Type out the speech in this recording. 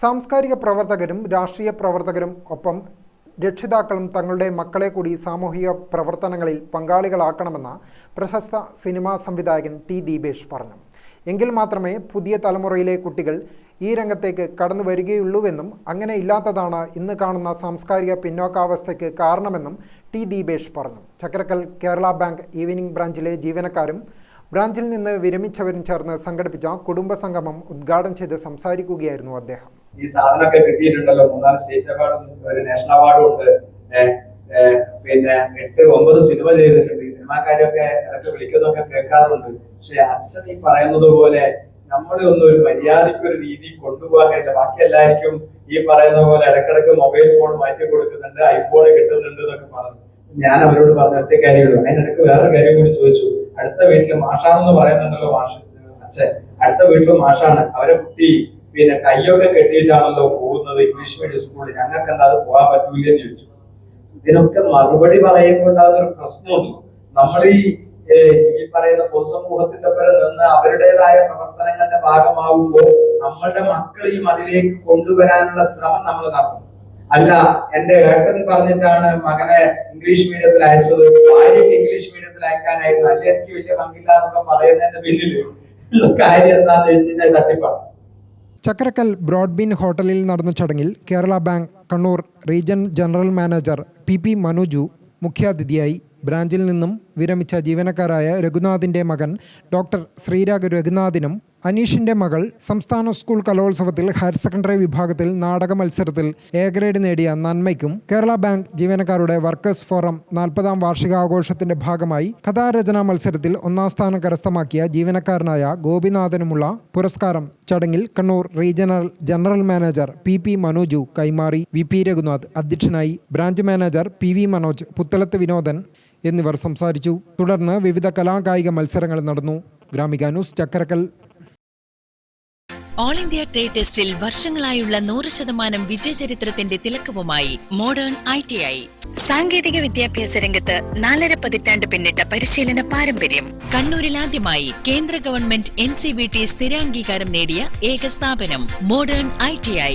സാംസ്കാരിക പ്രവർത്തകരും രാഷ്ട്രീയ പ്രവർത്തകരും ഒപ്പം രക്ഷിതാക്കളും തങ്ങളുടെ മക്കളെ കൂടി സാമൂഹിക പ്രവർത്തനങ്ങളിൽ പങ്കാളികളാക്കണമെന്ന് പ്രശസ്ത സിനിമാ സംവിധായകൻ ടി ദീപേഷ് പറഞ്ഞു. എങ്കിൽ മാത്രമേ പുതിയ തലമുറയിലെ കുട്ടികൾ ഈ രംഗത്തേക്ക് കടന്നു വരികയുള്ളൂവെന്നും അങ്ങനെ ഇല്ലാത്തതാണ് ഇന്ന് കാണുന്ന സാംസ്കാരിക പിന്നോക്കാവസ്ഥയ്ക്ക് കാരണമെന്നും ടി ദീപേഷ് പറഞ്ഞു. ചക്രക്കൽ കേരള ബാങ്ക് ഈവനിംഗ് ബ്രാഞ്ചിലെ ജീവനക്കാരും ബ്രാഞ്ചിൽ നിന്ന് വിരമിച്ചവരും ചേർന്ന് സംഘടിപ്പിച്ച കുടുംബസംഗമം ഉദ്ഘാടനം ചെയ്ത് സംസാരിക്കുകയായിരുന്നു അദ്ദേഹം. ഈ സാധനമൊക്കെ കിട്ടിയിട്ടുണ്ടല്ലോ. മൂന്നാൽ സ്റ്റേറ്റ് അവാർഡും ഒരു നാഷണൽ അവാർഡും ഉണ്ട്. പിന്നെ എട്ട് ഒമ്പത് സിനിമ ചെയ്തിട്ടുണ്ട്. ഈ സിനിമാക്കാരൊക്കെ ഇടയ്ക്ക് വിളിക്കുന്നൊക്കെ കേൾക്കാറുണ്ട്. പക്ഷെ അച്ഛൻ ഈ പറയുന്നത് പോലെ നമ്മളെ ഒന്നും ഒരു മര്യാദയ്ക്ക് ഒരു രീതി കൊണ്ടുപോകാൻ കഴിയില്ല. ബാക്കി എല്ലാവർക്കും ഈ പറയുന്ന പോലെ ഇടക്കിടക്ക് മൊബൈൽ ഫോൺ മാറ്റി കൊടുക്കുന്നുണ്ട് ഐഫോൺ കിട്ടുന്നുണ്ട് എന്നൊക്കെ പറഞ്ഞു. ഞാൻ അവരോട് പറഞ്ഞ ഒറ്റ കാര്യമുള്ളൂ അതിനിടയ്ക്ക് വേറൊരു കാര്യം കൂടി ചോദിച്ചു. അടുത്ത വീട്ടിൽ മാഷാണെന്ന് പറയുന്നുണ്ടല്ലോ മാഷ് അച്ഛൻ. അടുത്ത വീട്ടിൽ മാഷാണ്. അവരെ കുട്ടി പിന്നെ കയ്യൊക്കെ കെട്ടിയിട്ടാണല്ലോ പോകുന്നത് ഇംഗ്ലീഷ് മീഡിയം സ്കൂളിൽ ഞങ്ങൾക്ക് എന്താ അത് പോകാൻ പറ്റൂലെന്ന് ചോദിച്ചു. ഇതിനൊക്കെ മറുപടി ഒരു പ്രശ്നമുണ്ട്. നമ്മൾ ഈ ഈ പറയുന്ന പൊതുസമൂഹത്തിന്റെ പേരെ നിന്ന് അവരുടേതായ പ്രവർത്തനങ്ങളുടെ ഭാഗമാകുമ്പോൾ നമ്മളുടെ മക്കളെയും അതിലേക്ക് കൊണ്ടുവരാനുള്ള ശ്രമം നമ്മൾ നടത്തും. അല്ല എന്റെ ഏട്ടൻ പറഞ്ഞിട്ടാണ് മകനെ ഇംഗ്ലീഷ് മീഡിയത്തിൽ അയച്ചത്. ഭാര്യയ്ക്ക് ഇംഗ്ലീഷ് മീഡിയത്തിൽ അയക്കാനായിട്ട് അല്ലെ എനിക്ക് വലിയ പങ്കില്ല എന്നൊക്കെ പറയുന്നതിന്റെ പിന്നിൽ കാര്യം എന്താണെന്ന് കഴിഞ്ഞാൽ തട്ടിപ്പാണ്. ചക്രക്കൽ ബ്രോഡ്ബീൻ ഹോട്ടലിൽ നടന്ന ചടങ്ങിൽ Kerala bank Kannur region general manager P P Manuju മുഖ്യാതിഥിയായി ബ്രാഞ്ചിൽ നിന്നും വിരമിച്ച ജീവനക്കാരായ രഘുനാഥിന്റെ മകൻ ഡോക്ടർ ശ്രീരാഗ് രഘുനാഥിനും അനീഷിന്റെ മകൾ സംസ്ഥാന സ്കൂൾ കലോത്സവത്തിൽ ഹയർ സെക്കൻഡറി വിഭാഗത്തിൽ നാടക മത്സരത്തിൽ എ ഗ്രേഡ് നേടിയ നന്മയ്ക്കും കേരള ബാങ്ക് ജീവനക്കാരുടെ വർക്കേഴ്സ് ഫോറം നാൽപ്പതാം വാർഷികാഘോഷത്തിന്റെ ഭാഗമായി കഥാരചനാ മത്സരത്തിൽ ഒന്നാം സ്ഥാനം കരസ്ഥമാക്കിയ ജീവനക്കാരനായ ഗോപിനാഥനുമുള്ള പുരസ്കാരം ചടങ്ങിൽ Kannur regional general manager P P Manoju കൈമാറി വി പി രഘുനാഥ് അധ്യക്ഷനായി branch manager P V Manoj Puthalath Vinodan എന്നിവർ സംസാരിച്ചു. തുടർന്ന് വിവിധ കലാകായിക മത്സരങ്ങൾ നടന്നു. Gramika news Chakkarakkal. All India trade ടെസ്റ്റിൽ വർഷങ്ങളായുള്ള നൂറ് ശതമാനം വിജയചരിത്രത്തിന്റെ തിലക്കവുമായി മോഡേൺ ഐ ടി ഐ സാങ്കേതിക വിദ്യാഭ്യാസ രംഗത്ത് നാലര പതിറ്റാണ്ട് പിന്നിട്ട പരിശീലന പാരമ്പര്യം. കണ്ണൂരിൽ ആദ്യമായി കേന്ദ്ര government N C V T സ്ഥിരാംഗീകാരം നേടിയ ഏക സ്ഥാപനം മോഡേൺ ഐ ടി ഐ